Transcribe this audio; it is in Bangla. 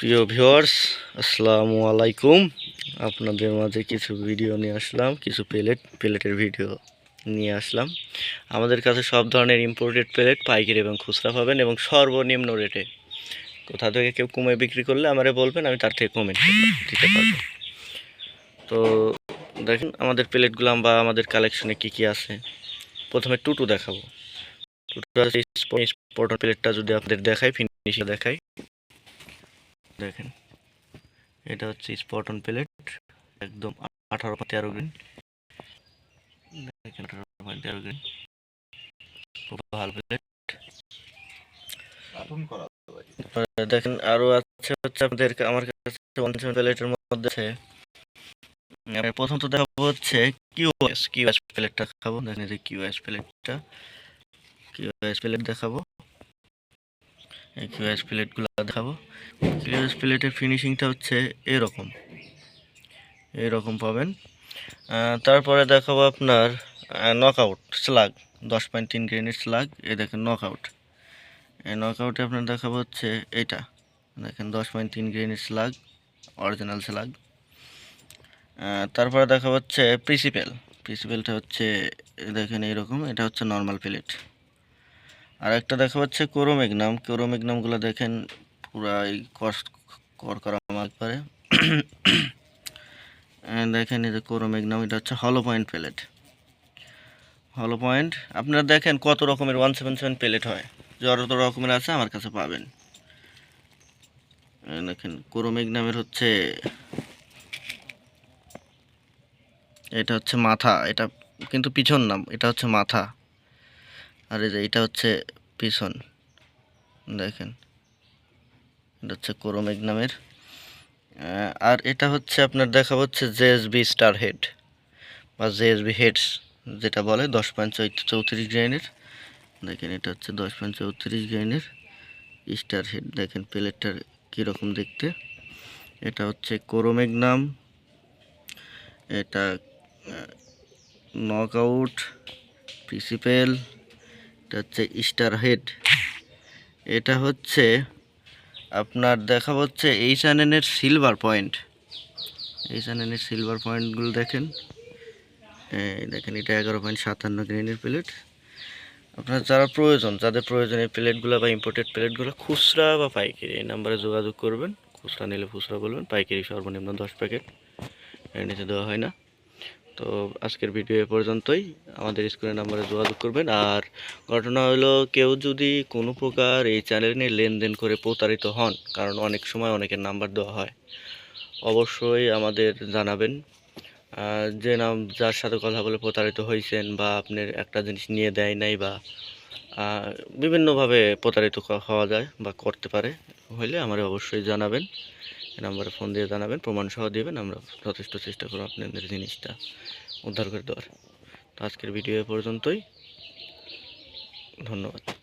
প্রিয় ভিউয়ার্স, আসসালামু আলাইকুম। আপনাদের মাঝে কিছু ভিডিও নিয়ে আসলাম, কিছু প্লেট প্লেটের ভিডিও নিয়ে আসলাম। আমাদের কাছে সব ধরনের ইম্পোর্টেড প্লেট পাইকারি এবং খুচরা পাবেন এবং সর্বনিম্ন রেটে কোথা থেকে কেউ কমে বিক্রি করলে আমারে বলবেন, আমি তার থেকে কমে দিতে পারব। তো দেখেন, আমাদের প্লেটগুলো বা আমাদের কালেকশনে কি কি আছে। প্রথমে টুটু দেখাবো। টুটু প্লেটটা যদি আপনাদের দেখাই ফিনিশিং দেখাই। দেখেন। এটা হচ্ছে স্পটন প্লেট একদম আঠারো তেরো গ্রিন দেখেন আঠারো তেরো গ্রিন খুব ভালো প্লেট দেখেন আরও আছে হচ্ছে আপনাদের আমার কাছে পঞ্চাশ প্লেটের মধ্যে আছে। প্রথম তো দেখাবো হচ্ছে কিউএস কিউএস প্লেটটা দেখাবো। দেখেন যে কিউএস প্লেটটা কিউএস প্লেট দেখাবো। এই কিউএস প্লেটগুলো দেখাবো। কিউএস প্লেটের ফিনিশিংটা হচ্ছে এরকম। এরকম পাবেন। তারপরে দেখাবো আপনার নকআউট স্লাগ দশ পয়েন্ট তিন গ্রেনের স্লাগ এ দেখেন নকআউট এই নকআউটে আপনার দেখাবো হচ্ছে এটা। দেখেন দশ পয়েন্ট তিন গ্রেনের স্লাগ অরিজিনাল স্লাগ তারপরে দেখা হচ্ছে প্রিসিপেল প্রিসিপেলটা হচ্ছে, দেখেন এইরকম। এটা হচ্ছে নর্মাল প্লেট আর একটা দেখা হচ্ছে কোরোমেগনাম। কোরোমেগনামগুলো দেখেন পুরাই কষ্ট কর করা পারে। দেখেন এই যে কোরোমেগনাম, এটা হচ্ছে হলো পয়েন্ট প্লেট হলো পয়েন্ট আপনারা দেখেন কত রকমের ওয়ান সেভেন সেভেন প্লেট হয়। যত রকমের আছে আমার কাছে পাবেন। দেখেন কোরোমেগনামের হচ্ছে, এটা হচ্ছে মাথা, এটা কিন্তু পিছন নাম, এটা হচ্ছে মাথা। আর এই যে এটা হচ্ছে পিছন। দেখেন, এটা হচ্ছে কোরোমেগ নামের আর এটা হচ্ছে আপনার দেখা হচ্ছে জেএসবি স্টার হেড বা জেএসবি হেডস যেটা বলে, দশ পয়েন্ট চৌত্রিশ গ্রাইনের। দেখেন, এটা হচ্ছে দশ পয়েন্ট চৌত্রিশ গ্রাইনের স্টার হেড। দেখেন, প্লেটটার কীরকম দেখতে। এটা হচ্ছে কোরোমেগ নাম এটা নকআউট প্রিন্সিপেল এটা হচ্ছে স্টার হেড। এটা হচ্ছে আপনার দেখা হচ্ছে এইচ এর সিলভার পয়েন্ট। এইচ এর সিলভার পয়েন্টগুলো দেখেন। দেখেন, এটা এগারো পয়েন্ট সাতান্ন গ্রেনের প্লেট। আপনার যারা প্রয়োজন, যাদের প্রয়োজন এই প্লেটগুলো বা ইম্পোর্টেড প্লেটগুলো খুচরা বা পাইকারি, এই নাম্বারে যোগাযোগ করবেন। খুচরা নিলে খুচরা বলবেন, পাইকারি সর্বনিম্ন দশ প্যাকেট। এর নিচে দেওয়া হয় না। তো আজকের ভিডিও এ পর্যন্তই। আমাদের স্ক্রিনের নাম্বারে যোগাযোগ করবেন। আর ঘটনা হলো, কেউ যদি কোনো প্রকার এই চ্যানেল নিয়ে লেনদেন করে প্রতারিত হন, কারণ অনেক সময় অনেকের নাম্বার দেওয়া হয়, অবশ্যই আমাদের জানাবেন। যে নাম, যার সাথে কথা বলে প্রতারিত হয়েছেন বা আপনার একটা জিনিস নিয়ে দেয় নাই বা বিভিন্নভাবে প্রতারিত হওয়া যায় বা করতে পারে, হইলে আমার অবশ্যই জানাবেন। নাম্বারে ফোন দিয়ে জানাবেন, প্রমাণসহ দেবেন দিবেন আমরা যথেষ্ট চেষ্টা করব আপনাদের জিনিসটা উদ্ধার করে দেওয়ার। তো আজকের ভিডিও পর্যন্তই। ধন্যবাদ।